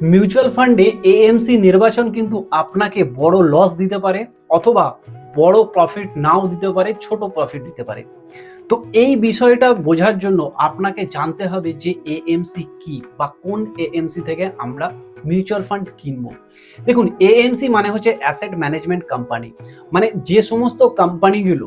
Mutual ফান্ডে AMC নির্বাচন কিন্তু আপনাকে বড় লস দিতে পারে অথবা বড় প্রফিট নাও দিতে পারে, ছোট প্রফিট দিতে পারে। তো এই বিষয়টা বোঝার জন্য আপনাকে জানতে হবে যে এএমসি কি বা কোন এএমসি থেকে আমরা মিউচুয়াল ফান্ড কিনবো। দেখুন এএমসি মানে হচ্ছে অ্যাসেট ম্যানেজমেন্ট কোম্পানি মানে যে সমস্ত কোম্পানিগুলো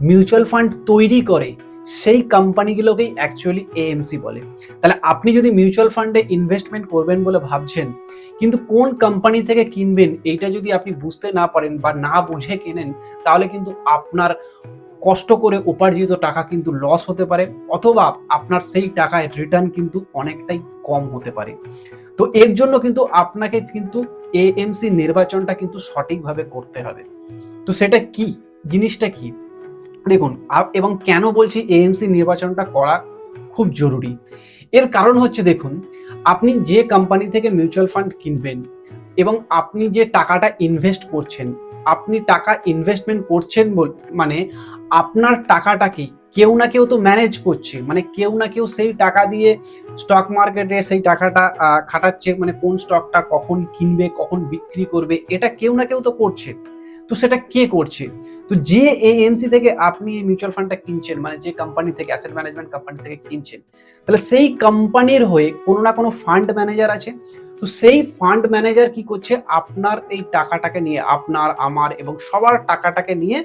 মিউচুয়াল ফান্ড তৈরি করে সেই কোম্পানিগুলোকেই অ্যাকচুয়ালি এএমসি বলে। তাহলে আপনি যদি মিউচুয়াল ফান্ডে ইনভেস্টমেন্ট করবেন বলে ভাবছেন, কিন্তু কোন কোম্পানি থেকে কিনবেন এইটা যদি আপনি বুঝতে না পারেন বা না বুঝে কেনেন, তাহলে কিন্তু আপনার কষ্ট করে উপার্জিত টাকা কিন্তু লস হতে পারে, অথবা আপনার সেই টাকায় রিটার্ন কিন্তু অনেকটাই কম হতে পারে। তো এর জন্য কিন্তু আপনাকে কিন্তু এএমসি নির্বাচনটা কিন্তু সঠিকভাবে করতে হবে। তো সেটা কি? জিনিসটা কি? দেখুন এবং কেন বলছি এএমসি নির্বাচনটা করা খুব জরুরি? এর কারণ হচ্ছে দেখুন, আপনি যে কোম্পানি থেকে মিউচুয়াল ফান্ড কিনবেন এবং আপনি যে টাকাটা ইনভেস্ট করছেন, আপনি টাকা ইনভেস্টমেন্ট করছেন বল- মানে আপনার টাকাটাকে কেউ না কেউ তো ম্যানেজ করছে। মানে কেউ না কেউ সেই টাকা দিয়ে স্টক মার্কেটে সেই টাকাটা খাটাচ্ছে। মানে কোন স্টকটা কখন কিনবে, কখন বিক্রি করবে, এটা কেউ না কেউ তো করছে। তো সেটা কে করছে? তো যে এএমসি থেকে আপনি এই মিউচুয়াল ফান্ডটা কিনছেন মানে যে কোম্পানি থেকে অ্যাসেট ম্যানেজমেন্ট কোম্পানি থেকে কিনছেন, তাহলে সেই কোম্পানির হয়ে কোনো না কোনো ফান্ড ম্যানেজার আছে। তো সেই ফান্ড ম্যানেজার কি করছে? আপনার এই টাকাটাকে নিয়ে, আপনার, আমার এবং সবার টাকাটাকে নিয়ে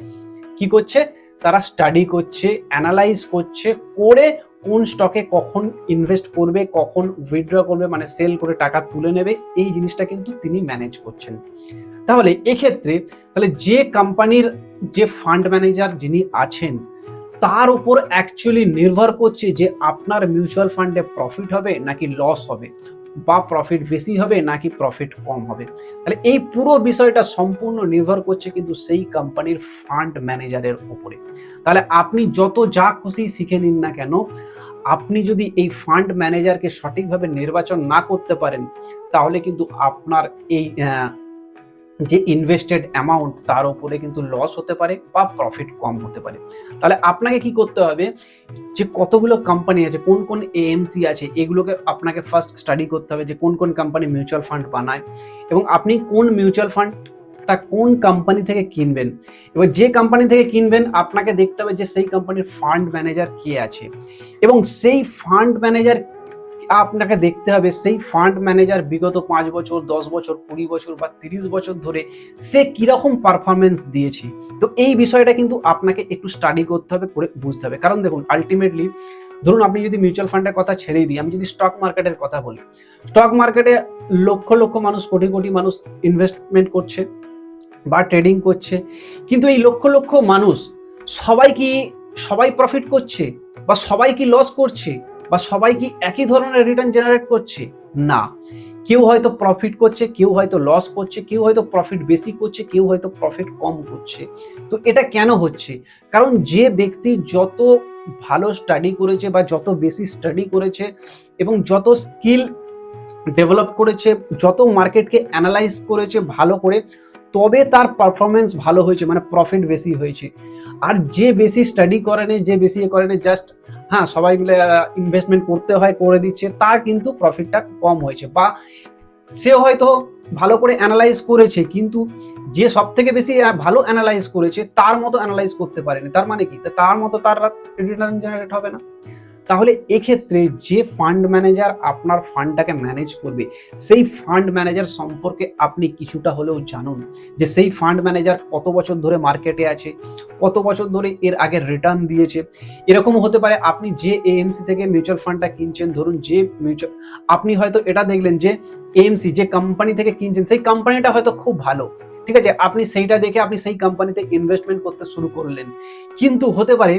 কি করছে? তারা স্টাডি করছে অ্যানালাইজ করছে, করে কোন স্টকে কখন ইনভেস্ট করবে, কখন উইথড্র করবে মানে সেল করে টাকা তুলে নেবে, এই জিনিসটা কিন্তু তিনি ম্যানেজ করছেন। তাহলে এক্ষেত্রে তাহলে যে কোম্পানির যে ফান্ড ম্যানেজার যিনি আছেন, তার উপর অ্যাকচুয়ালি নির্ভর করছে যে আপনার মিউচুয়াল ফান্ডে প্রফিট হবে নাকি লস হবে, বা প্রফিট বেশি হবে নাকি প্রফিট কম হবে। তাহলে এই পুরো বিষয়টা সম্পূর্ণ নির্ভর করছে কিন্তু সেই কোম্পানির ফান্ড ম্যানেজারের উপরে। তাহলে আপনি যত যা খুশি শিখে নিন না কেন, আপনি যদি এই ফান্ড ম্যানেজারকে সঠিকভাবে নির্বাচন না করতে পারেন, তাহলে কিন্তু আপনার এই যে ইনভেস্টেড অ্যামাউন্ট তার উপরে কিন্তু লস হতে পারে বা প্রফিট কম হতে পারে। তাহলে আপনাকে কি করতে হবে? যে কতগুলো কোম্পানি আছে, কোন কোন এএমসি আছে, এগুলোকে আপনাকে ফার্স্ট স্টাডি করতে হবে যে কোন কোন কোম্পানি মিউচুয়াল ফান্ড বানায় এবং আপনি কোন মিউচুয়াল ফান্ডটা কোন কোম্পানি থেকে কিনবেন। এবার যে কোম্পানি থেকে কিনবেন, আপনাকে দেখতে হবে যে সেই কোম্পানির ফান্ড ম্যানেজার কে আছে। এবং সেই ফান্ড ম্যানেজার আপনাকে দেখতে হবে সেই ফান্ড ম্যানেজার বিগত পাঁচ বছর, দশ বছর, কুড়ি বছর বা তিরিশ বছর ধরে সে কীরকম পারফরমেন্স দিয়েছে। তো এই বিষয়টা কিন্তু আপনাকে একটু স্টাডি করতে হবে, করে বুঝতে হবে। কারণ দেখুন আলটিমেটলি ধরুন আপনি যদি মিউচুয়াল ফান্ডের কথা ছেড়েই দিই, আমি যদি স্টক মার্কেটের কথা বলি স্টক মার্কেটে লক্ষ লক্ষ মানুষ, কোটি কোটি মানুষ ইনভেস্টমেন্ট করছে বা ট্রেডিং করছে। কিন্তু এই লক্ষ লক্ষ মানুষ সবাই কি, সবাই প্রফিট করছে বা সবাই কি লস করছে? বা সবাই কি একই ধরনের রিটার্ন জেনারেট করছে? না। কেউ হয়তো প্রফিট করছে, কেউ হয়তো লস করছে, কেউ হয়তো প্রফিট বেশি করছে, কেউ হয়তো প্রফিট কম করছে। তো এটা কেন হচ্ছে? কারণ যে ব্যক্তি যত ভালো স্টাডি করেছে বা যত বেশি স্টাডি করেছে এবং যত স্কিল ডেভেলপ করেছে, যত মার্কেটকে অ্যানালাইজ করেছে ভালো করে তবে তার পারফরমেন্স ভালো হয়েছে মানে প্রফিট বেশি হয়েছে। আর যে বেশি স্টাডি করেনি যে বেশি ইয়ে করেনি জাস্ট হ্যাঁ সবাই মিলে ইনভেস্টমেন্ট করতে হয়, করে দিচ্ছে, তার কিন্তু প্রফিটটা কম হয়েছে। বা সে হয়তো ভালো করে অ্যানালাইজ করেছে, কিন্তু যে সব থেকে বেশি ভালো অ্যানালাইজ করেছে, তার মতো অ্যানালাইজ করতে পারেনি। তার মানে কি? তার মতো তার রিটার্ন জেনারেট হবে না। তাহলে এক্ষেত্রে যে ফান্ড ম্যানেজার আপনার ফান্ডটাকে ম্যানেজ করবে, সেই ফান্ড ম্যানেজার সম্পর্কে আপনি কিছুটা হলেও জানুন যে সেই ফান্ড ম্যানেজার কত বছর ধরে মার্কেটে আছে, কত বছর ধরে এর আগে রিটার্ন দিয়েছে। এরকম হতে পারে আপনি যে এএমসি থেকে মিউচুয়াল ফান্ডটা কিনছেন, ধরুন যে মিউচুয়াল আপনি হয়তো এটা দেখলেন যে এএমসি যে কোম্পানি থেকে কিনছেন, সেই কোম্পানিটা হয়তো খুব ভালো। ঠিক আছে? আপনি সেইটা দেখে আপনি সেই কোম্পানিতে ইনভেস্টমেন্ট করতে শুরু করলেন। কিন্তু হতে পারে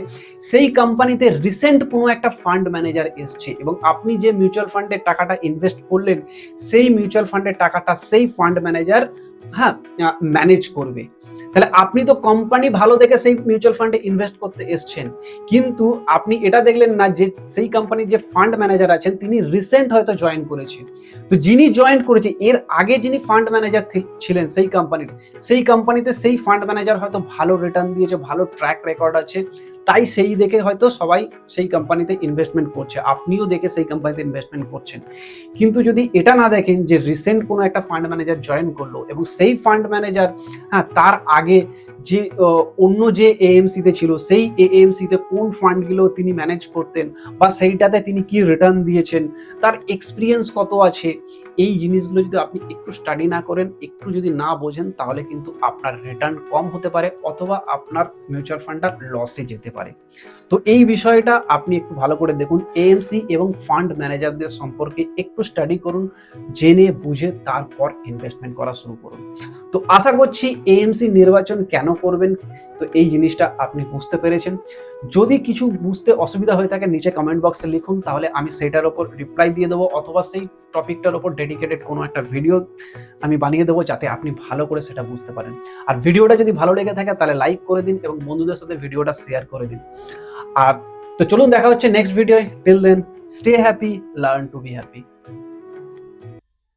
সেই কোম্পানিতে রিসেন্ট কোনো একটা ফান্ড ম্যানেজার এসছে এবং আপনি যে মিউচুয়াল ফান্ডের টাকাটা ইনভেস্ট করলেন, সেই মিউচুয়াল ফান্ডের টাকাটা সেই ফান্ড ম্যানেজার হ্যাঁ ম্যানেজ করবে। তাহলে আপনি তো কোম্পানি ভালো দেখে সেই মিউচুয়াল ফান্ডে ইনভেস্ট করতে এসছেন। কিন্তু আপনি এটা দেখলেন না যে সেই কোম্পানির যে ফান্ড ম্যানেজার আছেন, তিনি রিসেন্ট হয়তো জয়েন করেছে। তো যিনি জয়েন করেছে, এর আগে যিনি ফান্ড ম্যানেজার ছিলেন সেই কোম্পানির সেই কোম্পানিতে সেই ফান্ড ম্যানেজার হয়তো ভালো রিটার্ন দিয়েছে, ভালো ট্র্যাক রেকর্ড আছে। তাই সেই দেখে হয়তো সবাই সেই কোম্পানিতে ইনভেস্টমেন্ট করছে। আপনিও দেখে সেই কোম্পানিতে ইনভেস্টমেন্ট করছেন। কিন্তু যদি এটা না দেখেন যে রিসেন্ট কোনো একটা ফান্ড ম্যানেজার জয়েন করল এবং সেই ফান্ড ম্যানেজার হ্যাঁ তার আগে যে অন্য যে এএমসিতে ছিল, সেই এএমসিতে কোন ফান্ডগুলো তিনি ম্যানেজ করতেন বা সেইটাতে তিনি কি রিটার্ন দিয়েছেন, তার এক্সপিরিয়েন্স কত আছে, এই জিনিসগুলো যদি আপনি একটু স্টাডি না করেন, একটু যদি না বোঝেন, তাহলে কিন্তু আপনার রিটার্ন কম হতে পারে অথবা আপনার মিউচুয়াল ফান্ডটা লসে যেতে পারে। তো এই বিষয়টা আপনি একটু ভালো করে দেখুন এএমসি এবং ফান্ড ম্যানেজারদের সম্পর্কে একটু স্টাডি করুন, জেনে বুঝে তারপর ইনভেস্টমেন্ট করা শুরু করুন। তো আশা করছি এএমসি নির্বাচন কেন করবেন? তো এই জিনিসটা আপনি বুঝতে পেরেছেন। যদি কিছু বুঝতে অসুবিধা হয়ে থাকে, নিচে কমেন্ট বক্সে লিখুন, তাহলে আমি সেইটার ওপর রিপ্লাই দিয়ে দেবো, অথবা সেই টপিকটার ওপর ডেডিকেটেড কোনো একটা ভিডিও আমি বানিয়ে দেবো, যাতে আপনি ভালো করে সেটা বুঝতে পারেন। আর ভিডিওটা যদি ভালো লেগে থাকে, তাহলে লাইক করে দিন এবং বন্ধুদের সাথে ভিডিওটা শেয়ার করে দিন। আর তো চলুন, দেখা হচ্ছে next video till then stay happy learn to be happy